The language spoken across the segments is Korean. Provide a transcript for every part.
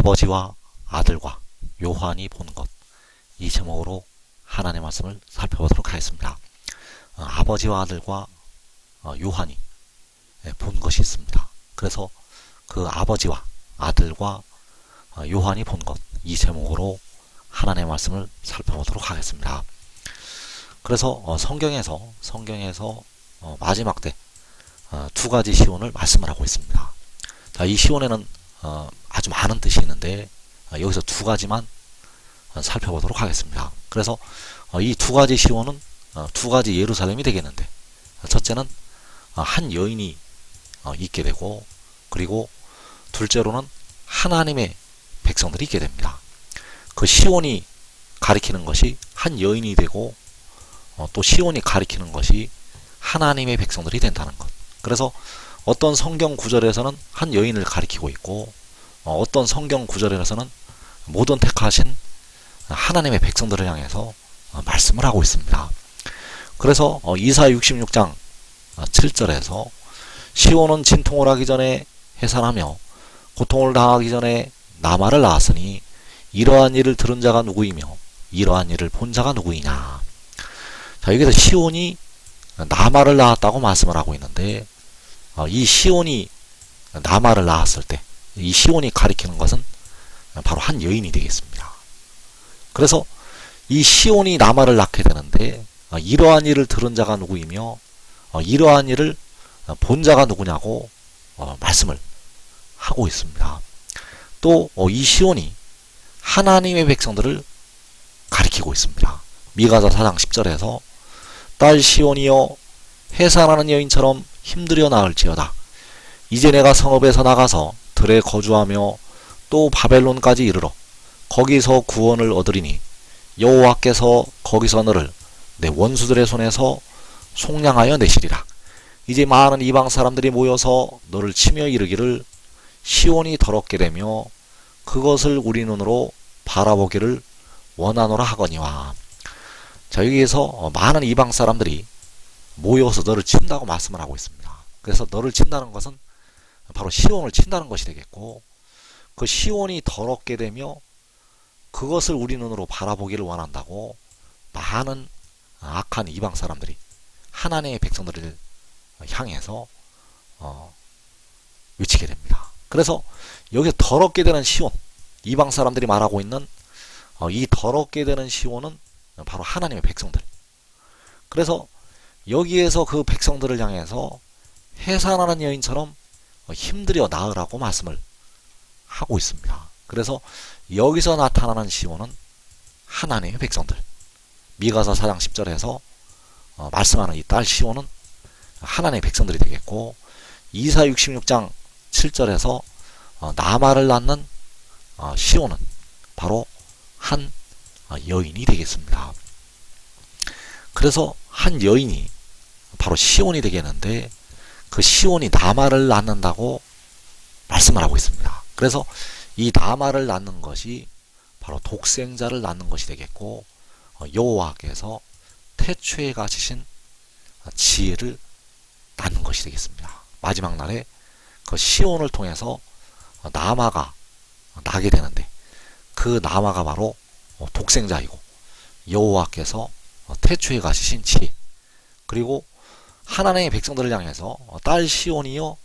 아버지와 아들과 요한이 본 것 이 제목으로 하나님의 말씀을 살펴보도록 하겠습니다. 어, 아버지와 아들과 어, 요한이 예, 본 것이 있습니다. 그래서 그 아버지와 아들과 어, 요한이 본 것 이 제목으로 하나님의 말씀을 살펴보도록 하겠습니다. 그래서 어, 성경에서 성경에서 어, 마지막 때 어, 두 가지 시온을 말씀을 하고 있습니다. 자, 이 시온에는 어, 아주 많은 뜻이 있는데 어, 여기서 두 가지만 어, 살펴보도록 하겠습니다. 그래서 어, 이두 가지 어, 두 가지 예루살렘이 되겠는데 어, 첫째는 어, 한 여인이 어, 있게 되고 그리고 둘째로는 하나님의 백성들이 있게 됩니다. 그 시온이 가리키는 것이 한 여인이 되고 어, 또 시온이 가리키는 것이 하나님의 백성들이 된다는 것. 그래서 어떤 성경 구절에서는 한 여인을 가리키고 있고 어, 어떤 성경 구절에서는 모든 택하신 하나님의 백성들을 향해서 어, 말씀을 하고 있습니다. 그래서 어, 이사 66장 7절에서 시온은 진통을 하기 전에 해산하며 고통을 당하기 전에 나마를 낳았으니 이러한 일을 들은 자가 누구이며 이러한 일을 본 자가 누구이냐. 자 여기서 시온이 나마를 낳았다고 말씀을 하고 있는데 어, 이 시온이 나마를 낳았을 때 이 시온이 가리키는 것은 바로 한 여인이 되겠습니다. 그래서 이 시온이 나마를 낳게 되는데 어, 이러한 일을 들은 자가 누구이며 어, 이러한 일을 본 자가 누구냐고 어, 말씀을 하고 있습니다. 또 이 시온이 하나님의 백성들을 가리키고 있습니다. 미가서 4장 10절에서 딸 시온이여 해산하는 여인처럼 힘들여 나을지어다. 이제 내가 성읍에서 나가서 들에 거주하며 또 바벨론까지 이르러 거기서 구원을 얻으리니 여호와께서 거기서 너를 내 원수들의 손에서 속량하여 내시리라. 이제 많은 이방 사람들이 모여서 너를 치며 이르기를 시온이 더럽게 되며 그것을 우리 눈으로 바라보기를 원하노라 하거니와. 자 여기에서 많은 이방 사람들이 모여서 너를 친다고 말씀을 하고 있습니다. 그래서 너를 친다는 것은 바로 시온을 친다는 것이 되겠고 그 시온이 더럽게 되며 그것을 우리 눈으로 바라보기를 원한다고 많은 악한 이방 사람들이 하나님의 백성들을 향해서 어, 외치게 됩니다. 그래서 여기서 더럽게 되는 시온 이방 사람들이 말하고 있는 어, 이 더럽게 되는 시온은 바로 하나님의 백성들. 그래서 여기에서 그 백성들을 향해서 해산하는 여인처럼 힘들여 나으라고 말씀을 하고 있습니다. 그래서 여기서 나타나는 시온은 하나님의 백성들. 미가서 4장 10절에서 어, 말씀하는 이 딸 시온은 하나님의 백성들이 되겠고 이사 66장 7절에서 어, 나마를 낳는 어, 시온은 바로 한 어, 여인이 되겠습니다. 그래서 한 여인이 바로 시온이 되겠는데 그 시온이 나마를 낳는다고 말씀을 하고 있습니다. 그래서 이 나마를 낳는 것이 바로 독생자를 낳는 것이 되겠고 어, 여호와께서 태초에 가지신 지혜를 낳는 것이 되겠습니다. 마지막 날에 그 시온을 통해서 나마가 나게 되는데 그 나마가 바로 독생자이고 여호와께서 태초에 가지신 지혜 그리고 하나님의 백성들을 향해서 딸 시온이여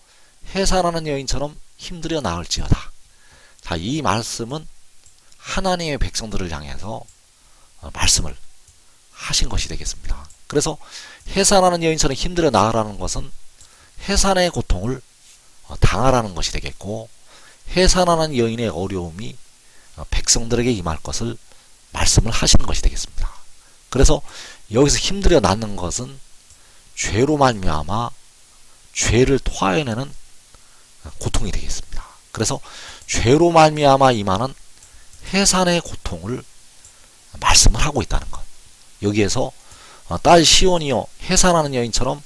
해산하는 여인처럼 힘들여 나을지어다. 자, 이 말씀은 하나님의 백성들을 향해서 말씀을 하신 것이 되겠습니다. 그래서 해산하는 여인처럼 힘들어 나으라는 것은 해산의 고통을 당하라는 것이 되겠고 해산하는 여인의 어려움이 백성들에게 임할 것을 말씀을 하시는 것이 되겠습니다. 그래서 여기서 힘들어 낳는 것은 죄로 말미암아 죄를 토해내는 고통이 되겠습니다. 그래서 죄로 말미암아 임하는 해산의 고통을 말씀을 하고 있다는 것. 여기에서 딸 시온이요 해산하는 여인처럼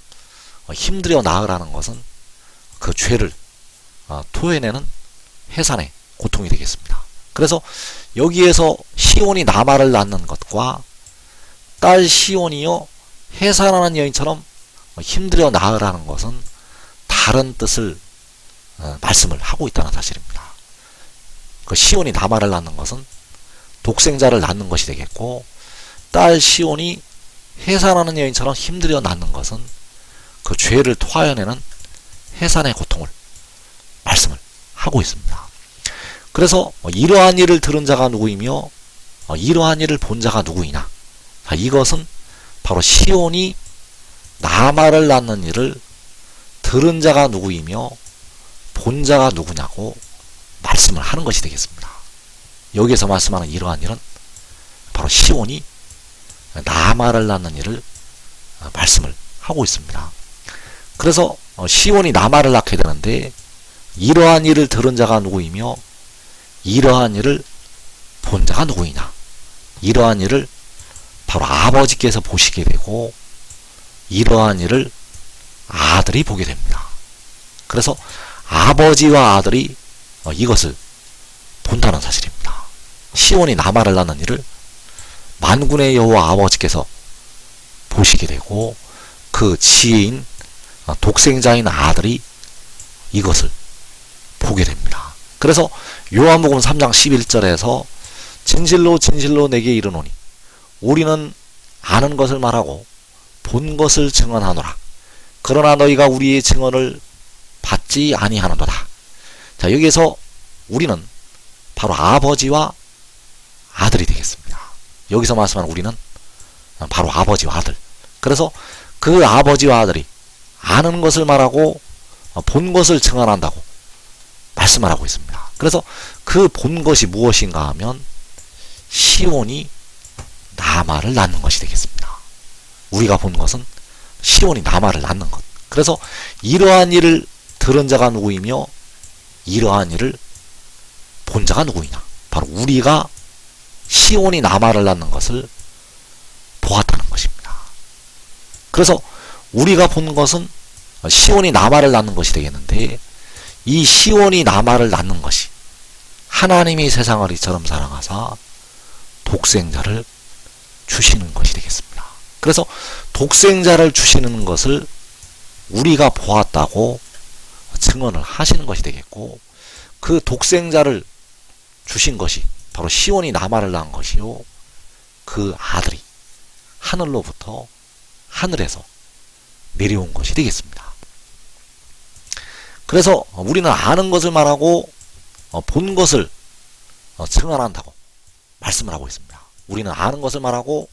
힘들여 나으라는 것은 그 죄를 토해내는 해산의 고통이 되겠습니다. 그래서 여기에서 시온이 나마를 낳는 것과 딸 시온이요 해산하는 여인처럼 힘들여 나으라는 것은 다른 뜻을 어, 말씀을 하고 있다는 사실입니다. 그 시온이 나마를 낳는 것은 독생자를 낳는 것이 되겠고 딸 시온이 해산하는 여인처럼 힘들여 낳는 것은 그 죄를 토하여내는 해산의 고통을 말씀을 하고 있습니다. 그래서 뭐 이러한 일을 들은 자가 누구이며 어, 이러한 일을 본 자가 누구이냐? 자, 이것은 바로 시온이 나마를 낳는 일을 들은 자가 누구이며 본 자가 누구냐고 말씀을 하는 것이 되겠습니다. 여기서 말씀하는 이러한 일은 바로 시온이 나마를 낳는 일을 어, 말씀을 하고 있습니다. 그래서 어, 시온이 나마를 낳게 되는데 이러한 일을 들은 자가 누구이며 이러한 일을 본 자가 누구이냐? 이러한 일을 바로 아버지께서 보시게 되고 이러한 일을 아들이 보게 됩니다. 그래서 아버지와 아들이 어, 이것을 본다는 사실입니다. 시온이 나마를 낳는 일을 만군의 여호와 아버지께서 보시게 되고 그 지혜인 어, 독생자인 아들이 이것을 보게 됩니다. 그래서 요한복음 3장 11절에서 진실로 진실로 내게 이르노니 우리는 아는 것을 말하고 본 것을 증언하노라. 그러나 너희가 우리의 증언을 받지 아니하는도다. 자, 여기에서 우리는 바로 아버지와 아들이 되겠습니다. 여기서 말씀하는 우리는 바로 아버지와 아들. 그래서 그 아버지와 아들이 아는 것을 말하고 본 것을 증언한다고 말씀을 하고 있습니다. 그래서 그 본 것이 무엇인가 하면 시온이 나마를 낳는 것이 되겠습니다. 우리가 본 것은 시온이 나마를 낳는 것. 그래서 이러한 일을 들은 자가 누구이며 이러한 일을 본 자가 누구이냐? 바로 우리가 시온이 나마를 낳는 것을 보았다는 것입니다. 그래서 우리가 본 것은 시온이 나마를 낳는 것이 되겠는데 이 시온이 나마를 낳는 것이 하나님이 세상을 이처럼 사랑하사 독생자를 주시는 것이 되겠습니다. 그래서 독생자를 주시는 것을 우리가 보았다고 증언을 하시는 것이 되겠고 그 독생자를 주신 것이 바로 시온이 나마를 낳은 것이요 그 아들이 하늘로부터 하늘에서 내려온 것이 되겠습니다. 그래서 우리는 아는 것을 말하고 본 것을 증언한다고 말씀을 하고 있습니다. 우리는 아는 것을 말하고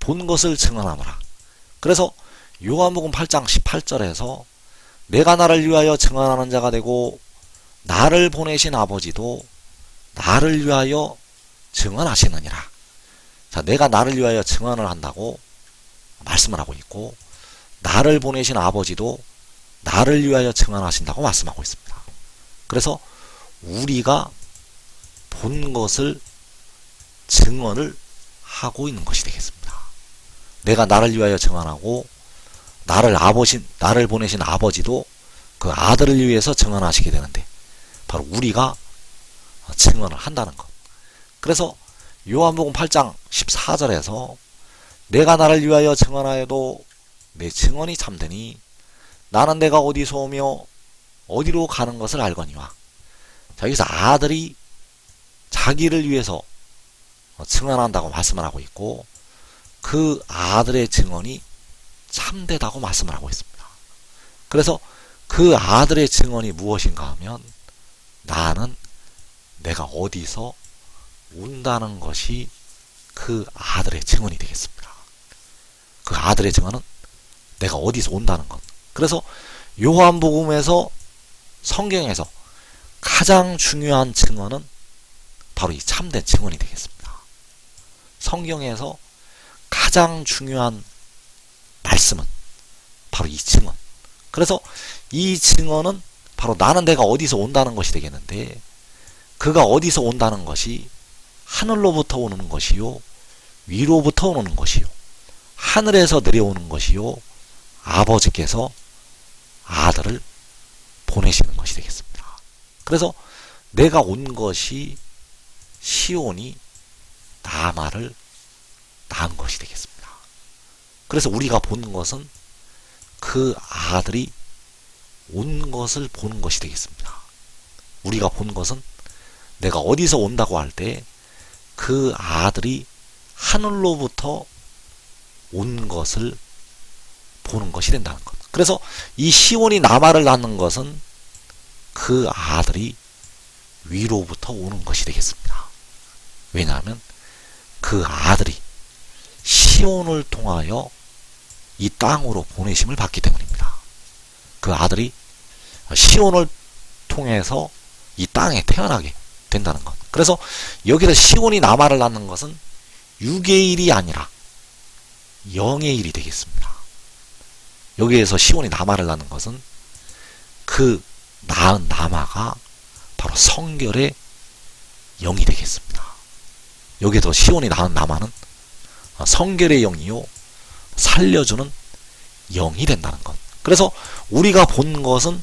본 것을 증언하노라. 그래서 요한복음 8장 18절에서 내가 나를 위하여 증언하는 자가 되고 나를 보내신 아버지도 나를 위하여 증언하시느니라. 자, 내가 나를 위하여 증언을 한다고 말씀을 하고 있고 나를 보내신 아버지도 나를 위하여 증언하신다고 말씀하고 있습니다. 그래서 우리가 본 것을 증언을 하고 있는 것이 되겠습니다. 내가 나를 위하여 증언하고 나를 아버지 나를 보내신 아버지도 그 아들을 위해서 증언하시게 되는데 바로 우리가 증언을 한다는 것. 그래서 요한복음 8장 14절에서 내가 나를 위하여 증언하여도 내 증언이 참되니 나는 내가 어디서 오며 어디로 가는 것을 알거니와. 자, 여기서 아들이 자기를 위해서 증언한다고 말씀을 하고 있고 그 아들의 증언이 참되다고 말씀을 하고 있습니다. 그래서 그 아들의 증언이 무엇인가 하면 나는 내가 어디서 온다는 것이 그 아들의 증언이 되겠습니다. 그 아들의 증언은 내가 어디서 온다는 것. 그래서 요한복음에서 성경에서 가장 중요한 증언은 바로 이 참된 증언이 되겠습니다. 성경에서 가장 중요한 말씀은 바로 이 증언. 그래서 이 증언은 바로 나는 내가 어디서 온다는 것이 되겠는데 그가 어디서 온다는 것이 하늘로부터 오는 것이요 위로부터 오는 것이요 하늘에서 내려오는 것이요 아버지께서 아들을 보내시는 것이 되겠습니다. 그래서 내가 온 것이 시온이 나마를 낳은 것이 되겠습니다. 그래서 우리가 보는 것은 그 아들이 온 것을 보는 것이 되겠습니다. 우리가 본 것은 내가 어디서 온다고 할 때 그 아들이 하늘로부터 온 것을 보는 것이 된다는 것. 그래서 이 시온이 나마를 낳는 것은 그 아들이 위로부터 오는 것이 되겠습니다. 왜냐하면 그 아들이 시온을 통하여 이 땅으로 보내심을 받기 때문입니다. 그 아들이 시온을 통해서 이 땅에 태어나게 된다는 것. 그래서 여기서 시온이 나마를 낳는 것은 6의 일이 아니라 0의 일이 되겠습니다. 여기에서 시온이 나마를 낳는 것은 그 낳은 나마가 바로 성결의 영이 되겠습니다. 여기서 시온이 낳은 나마는 성결의 영이요 살려주는 영이 된다는 것. 그래서 우리가 본 것은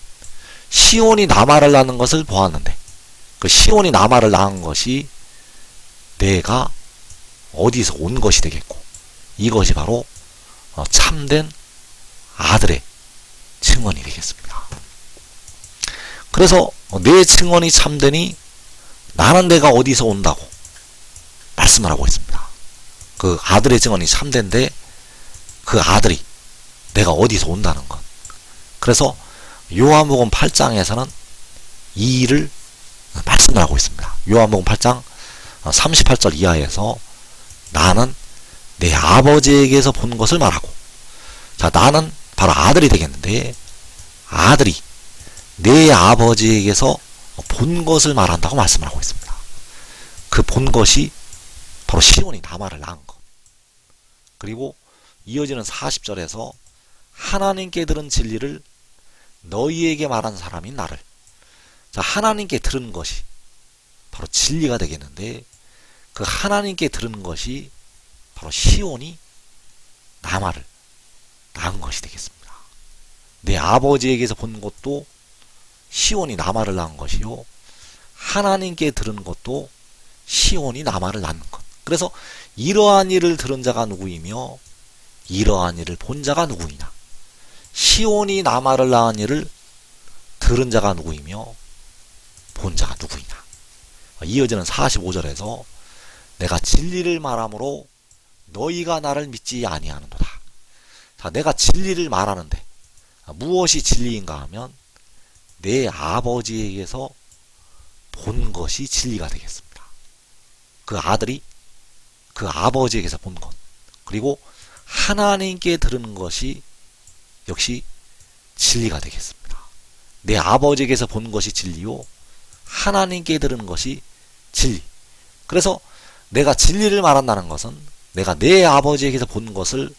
시온이 나마를 낳는 것을 보았는데 그 시온이 나마를 낳은 것이 내가 어디서 온 것이 되겠고 이것이 바로 어, 참된 아들의 증언이 되겠습니다. 그래서 내 증언이 참되니 나는 내가 어디서 온다고 말씀을 하고 있습니다. 그 아들의 증언이 참된데 그 아들이 내가 어디서 온다는 것. 그래서 요한복음 8장에서는 이 일을 말씀을 하고 있습니다. 요한복음 8장 38절 이하에서 나는 내 아버지에게서 본 것을 말하고 자 나는 바로 아들이 되겠는데 아들이 내 아버지에게서 본 것을 말한다고 말씀을 하고 있습니다. 그 본 것이 바로 시온이 나마를 낳은 것. 그리고 이어지는 40절에서 하나님께 들은 진리를 너희에게 말한 사람이 나를 자 하나님께 들은 것이 바로 진리가 되겠는데 그 하나님께 들은 것이 바로 시온이 나마를 낳은 것이 되겠습니다. 내 아버지에게서 본 것도 시온이 나마를 낳은 것이요 하나님께 들은 것도 시온이 나마를 낳는 것. 그래서 이러한 일을 들은 자가 누구이며 이러한 일을 본 자가 누구이냐? 시온이 나마를 낳은 일을 들은 자가 누구이며 본 자가 누구이냐? 이어지는 45절에서 내가 진리를 말함으로 너희가 나를 믿지 아니하는도다. 자, 내가 진리를 말하는데 무엇이 진리인가 하면 내 아버지에게서 본 것이 진리가 되겠습니다. 그 아들이 그 아버지에게서 본 것, 그리고 하나님께 들은 것이 역시 진리가 되겠습니다. 내 아버지에게서 본 것이 진리요, 하나님께 들은 것이 진리. 그래서 내가 진리를 말한다는 것은 내가 내 아버지에게서 본 것을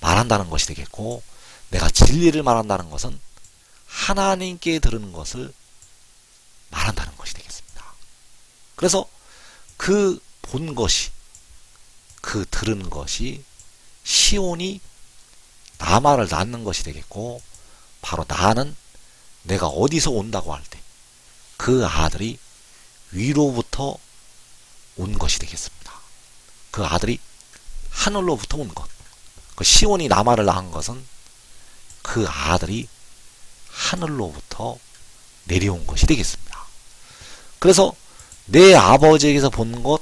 말한다는 것이 되겠고, 내가 진리를 말한다는 것은 하나님께 들은 것을 말한다는 것이 되겠습니다. 그래서 그 본 것이, 그 들은 것이 시온이 나마를 낳는 것이 되겠고, 바로 나는 내가 어디서 온다고 할 때, 그 아들이 위로부터 온 것이 되겠습니다. 그 아들이 하늘로부터 온 것. 그 시온이 나마를 낳은 것은 그 아들이 하늘로부터 내려온 것이 되겠습니다. 그래서 내 아버지에게서 본 것,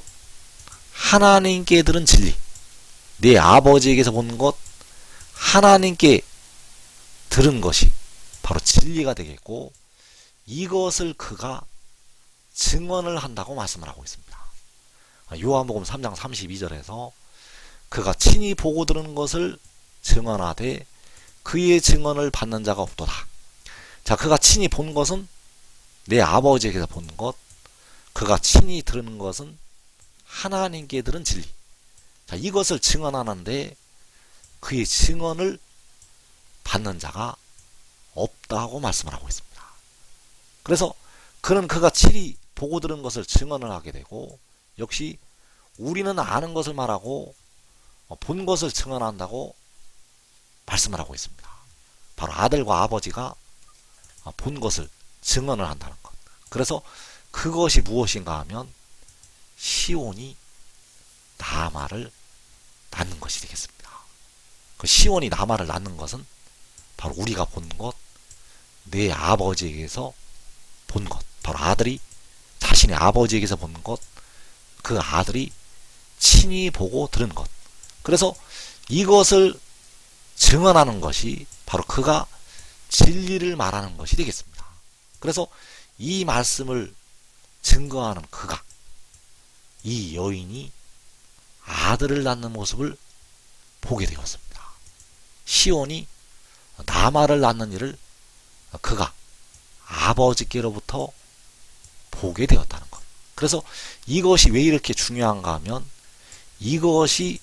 하나님께 들은 진리, 내 아버지에게서 본 것, 하나님께 들은 것이 바로 진리가 되겠고, 이것을 그가 증언을 한다고 말씀을 하고 있습니다. 요한복음 3장 32절에서 그가 친히 보고 들은 것을 증언하되 그의 증언을 받는 자가 없도다. 자, 그가 친히 본 것은 내 아버지에게서 본 것, 그가 친히 들은 것은 하나님께 들은 진리. 자, 이것을 증언하는데 그의 증언을 받는 자가 없다고 말씀을 하고 있습니다. 그래서 그는 그가 친히 보고 들은 것을 증언을 하게 되고 역시 우리는 아는 것을 말하고 본 것을 증언한다고 말씀을 하고 있습니다. 바로 아들과 아버지가 본 것을 증언을 한다는 것. 그래서 그것이 무엇인가 하면 시온이 나마를 낳는 것이 되겠습니다. 그 시온이 나마를 낳는 것은 바로 우리가 본 것, 내 아버지에게서 본 것, 바로 아들이 자신의 아버지에게서 본 것, 그 아들이 친히 보고 들은 것. 그래서 이것을 증언하는 것이 바로 그가 진리를 말하는 것이 되겠습니다. 그래서 이 말씀을 증거하는 그가 이 여인이 아들을 낳는 모습을 보게 되었습니다. 시온이 나마를 낳는 일을 그가 아버지께로부터 보게 되었다는 것. 그래서 이것이 왜 이렇게 중요한가 하면 이것이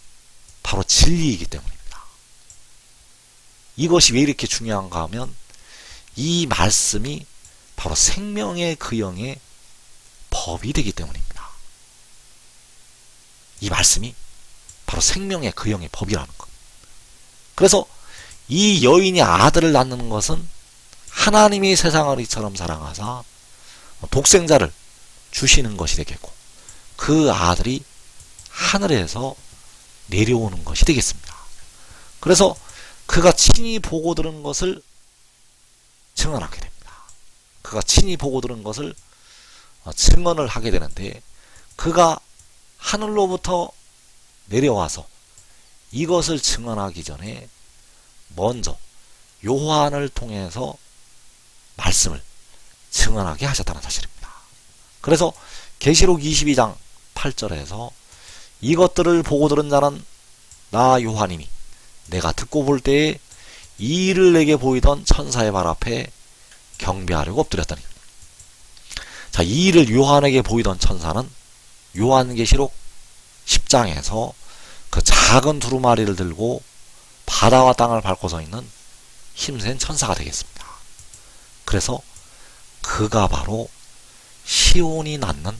바로 진리이기 때문입니다. 이것이 왜 이렇게 중요한가 하면 이 말씀이 바로 생명의 그영의 법이 되기 때문입니다. 이 말씀이 바로 생명의 그 영의 법이라는 것. 그래서 이 여인이 아들을 낳는 것은 하나님이 세상을 이처럼 사랑하사 독생자를 주시는 것이 되겠고 그 아들이 하늘에서 내려오는 것이 되겠습니다. 그래서 그가 친히 보고 들은 것을 증언하게 됩니다. 그가 친히 보고 들은 것을 증언을 하게 되는데 그가 하늘로부터 내려와서 이것을 증언하기 전에 먼저 요한을 통해서 말씀을 증언하게 하셨다는 사실입니다. 그래서 계시록 22장 8절에서 이것들을 보고 들은 자는 나 요한이니 내가 듣고 볼 때에 이 일을 내게 보이던 천사의 발 앞에 경배하려고 엎드렸더니 자, 이 일을 요한에게 보이던 천사는 요한계시록 10장에서 그 작은 두루마리를 들고 바다와 땅을 밟고 서 있는 힘센 천사가 되겠습니다. 그래서 그가 바로 시온이 낳는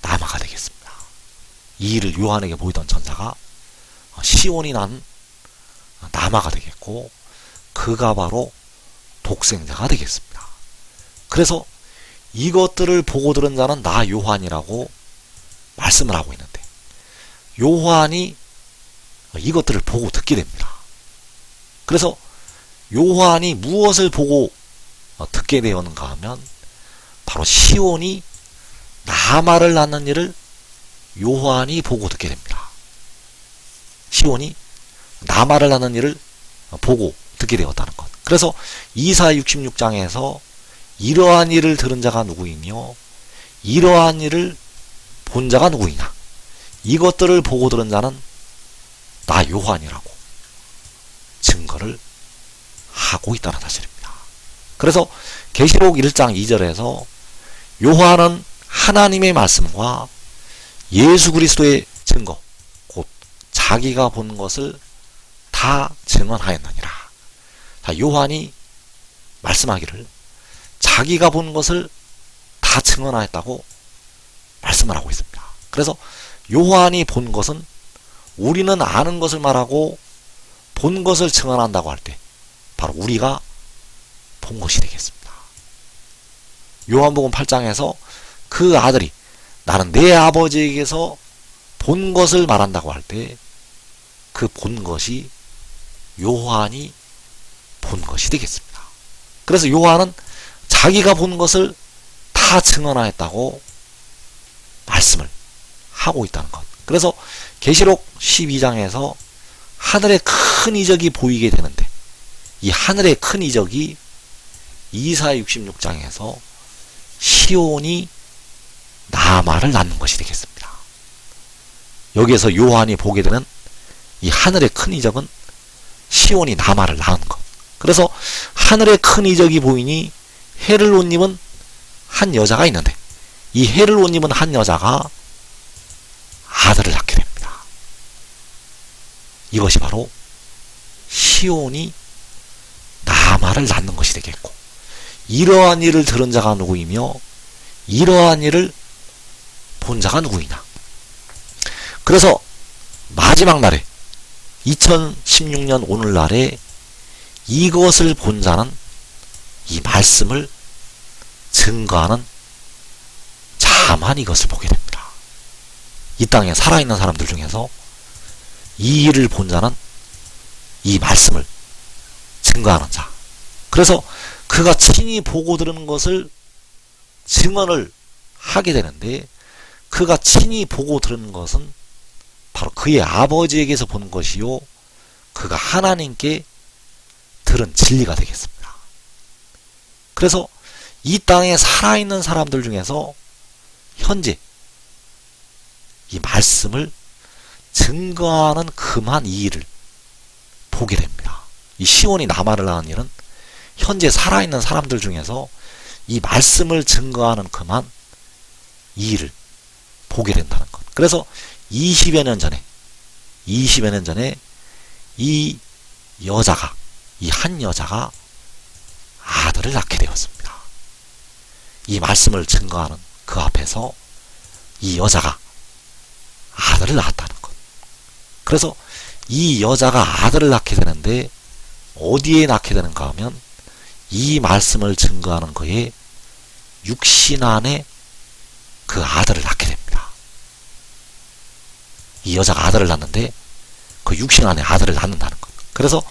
나마가 되겠습니다. 이 일을 요한에게 보이던 천사가 시온이 낳은 나마가 되겠고 그가 바로 독생자가 되겠습니다. 그래서 이것들을 보고 들은 자는 나 요한이라고 말씀을 하고 있는데 요한이 이것들을 보고 듣게 됩니다. 그래서 요한이 무엇을 보고 듣게 되었는가 하면 바로 시온이 나마를 낳는 일을 요한이 보고 듣게 됩니다. 시온이 나마를 낳는 일을 보고 듣게 되었다는 것. 그래서 이사 66장에서 이러한 일을 들은 자가 누구이며 이러한 일을 본 자가 누구이냐 이것들을 보고 들은 자는 나 요한이라고 증거를 하고 있다는 사실입니다. 그래서 계시록 1장 2절에서 요한은 하나님의 말씀과 예수 그리스도의 증거 곧 자기가 본 것을 다 증언하였느니라. 자, 요한이 말씀하기를 자기가 본 것을 다 증언하였다고 말씀을 하고 있습니다. 그래서 요한이 본 것은 우리는 아는 것을 말하고 본 것을 증언한다고 할 때 바로 우리가 본 것이 되겠습니다. 요한복음 8장에서 그 아들이 나는 내 아버지에게서 본 것을 말한다고 할 때 그 본 것이 요한이 본 것이 되겠습니다. 그래서 요한은 자기가 본 것을 다 증언하였다고 말씀을 하고 있다는 것. 그래서 계시록 12장에서 하늘의 큰 이적이 보이게 되는데 이 하늘의 큰 이적이 이사 66장에서 시온이 나마를 낳는 것이 되겠습니다. 여기에서 요한이 보게 되는 이 하늘의 큰 이적은 시온이 나마를 낳은 것. 그래서 하늘의 큰 이적이 보이니 헤를로님은 한 여자가 있는데 이 헤를로님은 한 여자가 아들을 낳게 됩니다. 이것이 바로 시온이 나마를 낳는 것이 되겠고 이러한 일을 들은 자가 누구이며 이러한 일을 본 자가 누구이냐. 그래서 마지막 날에 2016년 오늘날에 이것을 본 자는 이 말씀을 증거하는 자만 이것을 보게 됩니다. 이 땅에 살아있는 사람들 중에서 이 일을 본 자는 이 말씀을 증거하는 자. 그래서 그가 친히 보고 들은 것을 증언을 하게 되는데 그가 친히 보고 들은 것은 바로 그의 아버지에게서 본 것이요 그가 하나님께 들은 진리가 되겠습니다. 그래서 이 땅에 살아있는 사람들 중에서 현재 이 말씀을 증거하는 그만 이 일을 보게 됩니다. 이 시온이 남아를 하는 일은 현재 살아있는 사람들 중에서 이 말씀을 증거하는 그만 이 일을 보게 된다는 것. 그래서 20여 년 전에, 20여 년 전에 이 여자가, 이 한 여자가 아들을 낳게 되었습니다. 이 말씀을 증거하는 그 앞에서 이 여자가 아들을 낳았다는 것. 그래서 이 여자가 아들을 낳게 되는데 어디에 낳게 되는가 하면 이 말씀을 증거하는 그의 육신 안에 그 아들을 낳게 됩니다. 이 여자가 아들을 낳는데 그 육신 안에 아들을 낳는다는 것. 그래서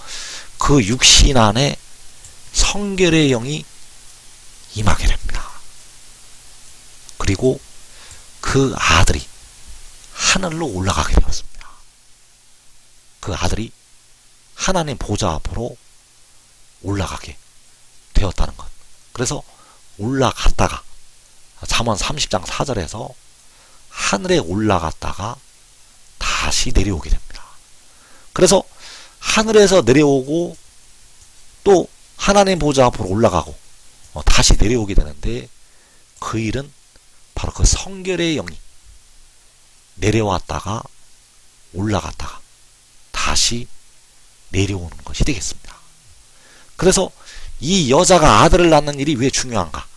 그 육신 안에 성결의 영이 임하게 됩니다. 그리고 그 아들이 하늘로 올라가게 되었습니다. 그 아들이 하나님 보좌 앞으로 올라가게 되었다는 것. 그래서 올라갔다가 잠언 30장 4절에서 하늘에 올라갔다가 다시 내려오게 됩니다. 그래서 하늘에서 내려오고 또 하나님 보좌 앞으로 올라가고 어, 다시 내려오게 되는데 그 일은 바로 그 성결의 영이 내려왔다가 올라갔다가 다시 내려오는 것이 되겠습니다. 그래서 이 여자가 아들을 낳는 일이 왜 중요한가?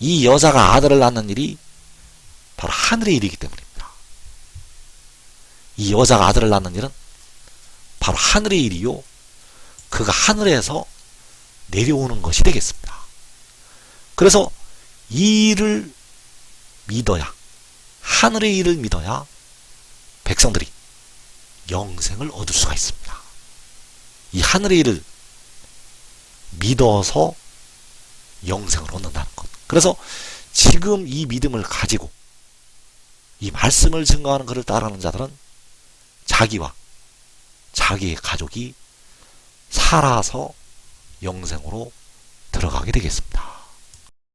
이 여자가 아들을 낳는 일이 바로 하늘의 일이기 때문입니다. 이 여자가 아들을 낳는 일은 바로 하늘의 일이요. 그가 하늘에서 내려오는 것이 되겠습니다. 그래서 이 일을 믿어야, 하늘의 일을 믿어야 백성들이 영생을 얻을 수가 있습니다. 이 하늘의 일을 믿어서 영생을 얻는다는 것. 그래서 지금 이 믿음을 가지고 이 말씀을 증거하는 그를 따르는 자들은 자기와 자기의 가족이 살아서 영생으로 들어가게 되겠습니다.